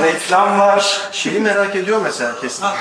reklam var. Şeyi merak ediyor mesela kesinlikle.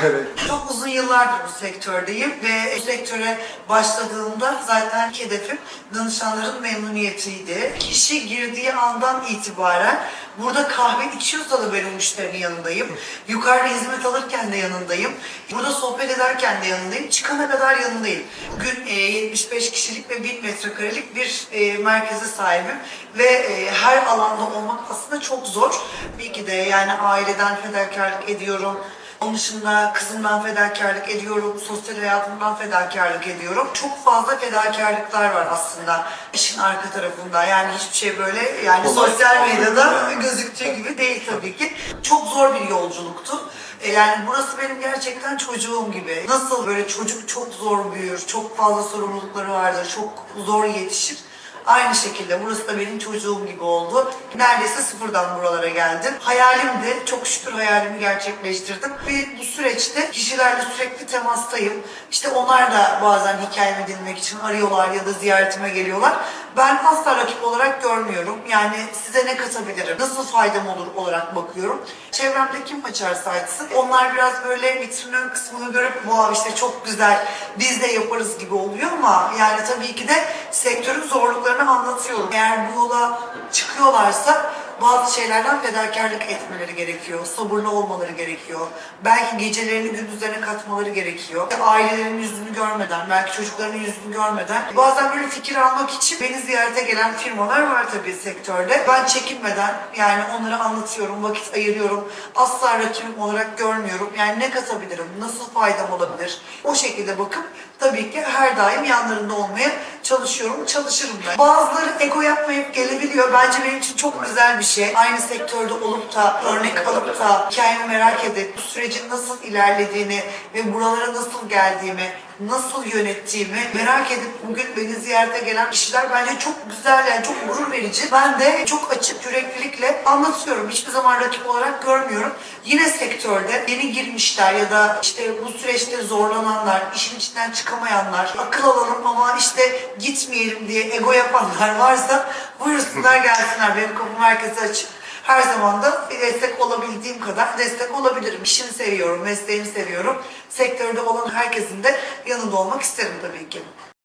Çok uzun yıllardır bu sektördeyim ve bu sektöre başladığımda zaten ilk hedefim danışanların memnuniyetiydi. Kişi girdiği andan itibaren burada kahve içiyorsa da ben o müşterinin yanındayım. Yukarıda hizmet alırken de yanındayım. Burada sohbet ederken de yanındayım. Çıkana kadar yanındayım. Gün e, 75 kişilik ve 1000 metrekarelik bir e, merkeze sahibim ve e, her alanda olmak aslında çok zor. Bir ki de yani aileden fedakarlık ediyorum. Onun dışında kızımdan fedakarlık ediyorum, sosyal hayatımdan fedakarlık ediyorum. Çok fazla fedakarlıklar var aslında işin arka tarafında. Yani hiçbir şey böyle yani sosyal medyada gözüktüğü gibi değil tabii ki. Çok zor bir yolculuktu. E, Yani burası benim gerçekten çocuğum gibi. Nasıl böyle çocuk çok zor büyür, çok fazla sorumlulukları vardır, çok zor yetişir. Aynı şekilde burası da benim çocuğum gibi oldu. Neredeyse sıfırdan buralara geldim. Hayalimdi. Çok şükür hayalimi gerçekleştirdim. Ve bu süreçte kişilerle sürekli temastayım. İşte onlar da bazen hikayemi dinlemek için arıyorlar ya da ziyaretime geliyorlar. Ben asla rakip olarak görmüyorum. Yani size ne katabilirim, nasıl faydam olur olarak bakıyorum. Çevremde kim açarsa açsın. Onlar biraz böyle vitrinin kısmını görüp wow işte çok güzel biz de yaparız gibi oluyor ama yani tabii ki de sektörün zorluklarını anlatıyorum. Eğer bu yola çıkıyorlarsa bazı şeylerden fedakarlık etmeleri gerekiyor. Sabırlı olmaları gerekiyor. Belki gecelerini gündüzlerine katmaları gerekiyor. Ailelerin yüzünü görmeden, belki çocuklarının yüzünü görmeden. Bazen böyle fikir almak için beni ziyarete gelen firmalar var tabii sektörde. Ben çekinmeden yani onları anlatıyorum, vakit ayırıyorum. Asla rakibim olarak görmüyorum. Yani ne katabilirim, nasıl faydam olabilir? O şekilde bakıp tabii ki her daim yanlarında olmaya çalışıyorum, çalışırım da. Bazıları ego yapmayıp gelebiliyor. Bence benim için çok güzel bir şey. Aynı sektörde olup da, örnek alıp da hikayemi merak edip, bu sürecin nasıl ilerlediğini ve buralara nasıl geldiğimi, nasıl yönettiğimi merak edip bugün beni ziyarete gelen kişiler bence çok güzel yani çok gurur verici. Ben de çok açık yüreklilikle anlatıyorum. Hiçbir zaman rakip olarak görmüyorum. Yine sektörde yeni girmişler ya da işte bu süreçte zorlananlar, işin içinden çıkamayanlar, akıl alalım ama işte gitmeyelim diye ego yapanlar varsa buyursunlar gelsinler. Benim kapım herkese açık. Her zaman da bir destek olabildiğim kadar destek olabilirim. İşimi seviyorum, mesleğimi seviyorum. Sektörde olan herkesin de yanında olmak isterim tabii ki.